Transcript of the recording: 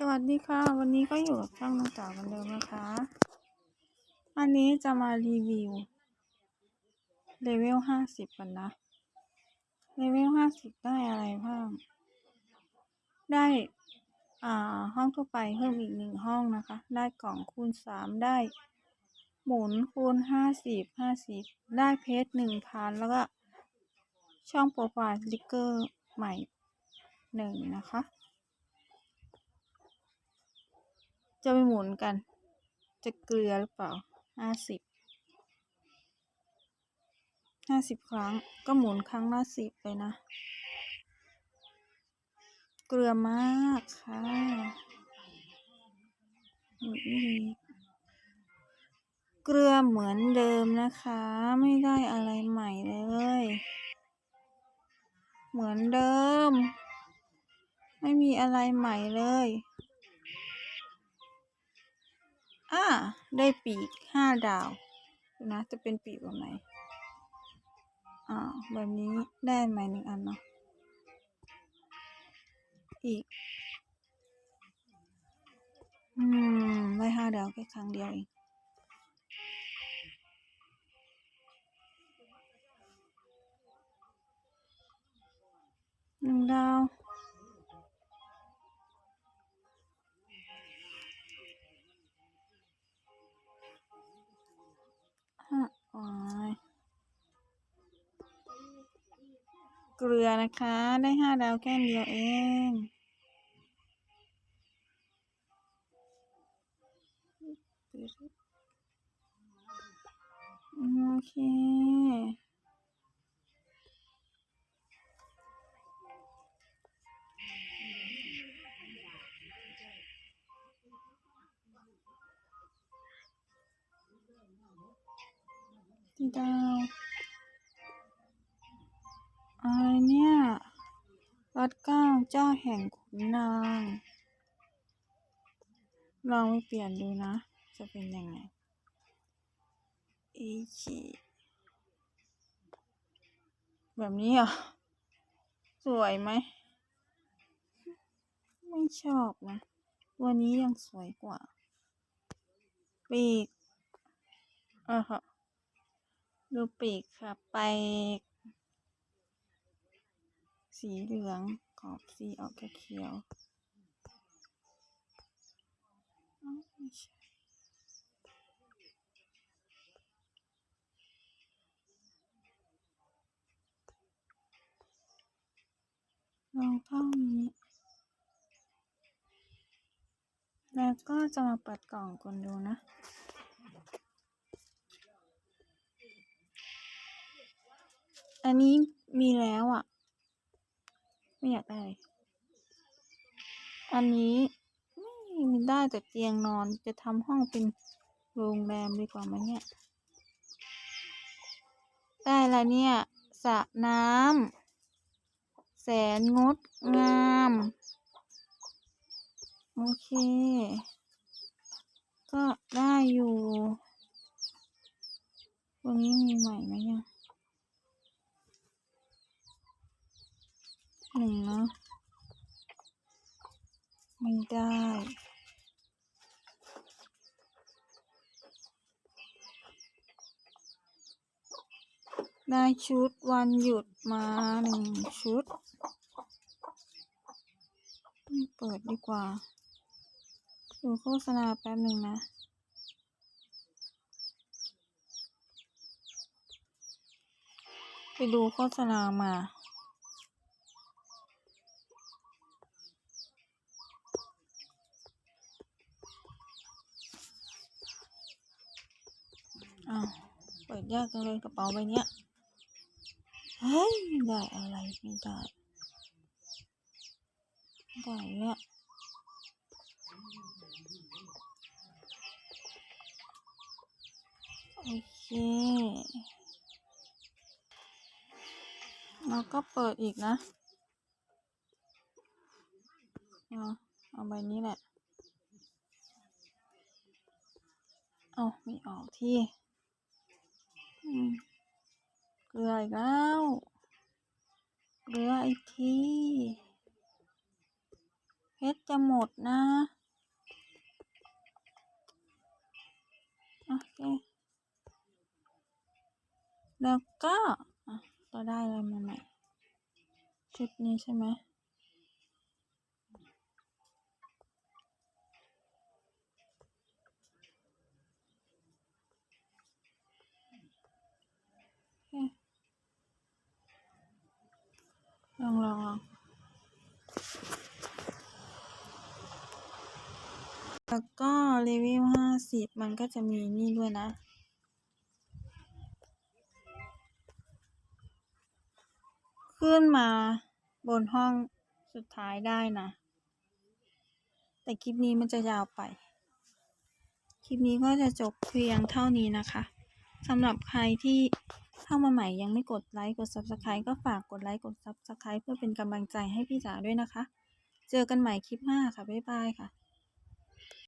สวัสดีค่ะ วันนี้ก็อยู่กับช่องน้องจ๋าเหมือนเดิมนะคะอันนี้จะมารีวิวเลเวลห้าสิบกันนะเลเวลห้าสิบได้อะไรบ้าง ได้อ่าห้องทั่วไปเพิ่มอีกหนึ่งห้องนะคะ ได้กล่องคูณสามได้ หมุนคูณห้าสิบห้าสิบได้เพชรหนึ่งพันแล้วก็ช่องโปรไฟล์สติกเกอร์ใหม่หนึ่งนะคะ จะไปหมุนกัน จะเกลือหรือเปล่าห้าสิบห้าสิบครั้งก็หมุนครั้งละสิบเลยนะ เกลือมากค่ะหมุนอีกเกลือเหมือนเดิมนะคะ ไม่ได้อะไรใหม่เลย เหมือนเดิม ไม่มีอะไรใหม่เลย อ่า ได้ปีกห้าดาวนะจะเป็นปีกแบบไหนอ่าแบบนี้ได้ไหมหนึ่งอันเนาะอีก อืม ได้ห้าดาวแค่ครั้งเดียวเองหนึ่งดาว ลือนะคะ ได้ห้าดาวแค่เดียวเองโอเคดาว อะไรเนี่ยรัดเก้าเจ้าแห่งขุนนาง ลองไปเปลี่ยนดูนะ จะเป็นยังไงอีชีแบบนี้อะ สวยไหม ไม่ชอบนะวันนี้ยังสวยกว่า ปีกอะฮะดูปีกค่ะ ไป สีเหลืองขอบสีออกเขียวๆอ้าวไม่ใช่ลองเท่านี้ แล้วก็จะมาเปิดกล่องกันดูนะอันนี้มีแล้วอะ ไม่อยากได้ อันนี้ไม่มีได้แต่เตียงนอนจะทำห้องเป็นโรงแรมดีกว่าไหมเนี่ย ได้แล้วเนี่ยสระน้ำแสนงดงาม โอเค ก็ได้อยู่วันนี้มีใหม่ไหมเนี่ย หนึ่งเนาะไม่ได้ได้ชุดวันหยุดมาหนึ่งชุด ไม่เปิดดีกว่า ดูโฆษณาแป๊บหนึ่งนะ ไปดูโฆษณามา อ้าวเปิดยากจังเลยกระเป๋าใบเนี้ยเฮ้ยได้อะไรไม่ได้ได้เนี่ยโอเคแล้วก็เปิดอีกนะเอาเอาใบนี้แหละ เอาไม่ออกที่ เกลืออีกแล้วเกลืออีกทีเพชรจะหมดนะโอเคแล้วก็อะเราได้อะไรมาใหม่ชุดนี้ใช่ไหม ลองลองลองแล้วก็เลเวลห้าสิบมันก็จะมีนี่ด้วยนะ ขึ้นมาบนห้องสุดท้ายได้นะ แต่คลิปนี้มันจะยาวไป คลิปนี้ก็จะจบเพียงเท่านี้นะคะสำหรับใครที่ เข้ามาใหม่ยังไม่กดไลค์กด Subscribe ก็ฝากกดไลค์กด Subscribe เพื่อเป็นกำลังใจให้พี่จ๋าด้วยนะคะ เจอกันใหม่คลิปหน้าค่ะ บ๊ายบายค่ะ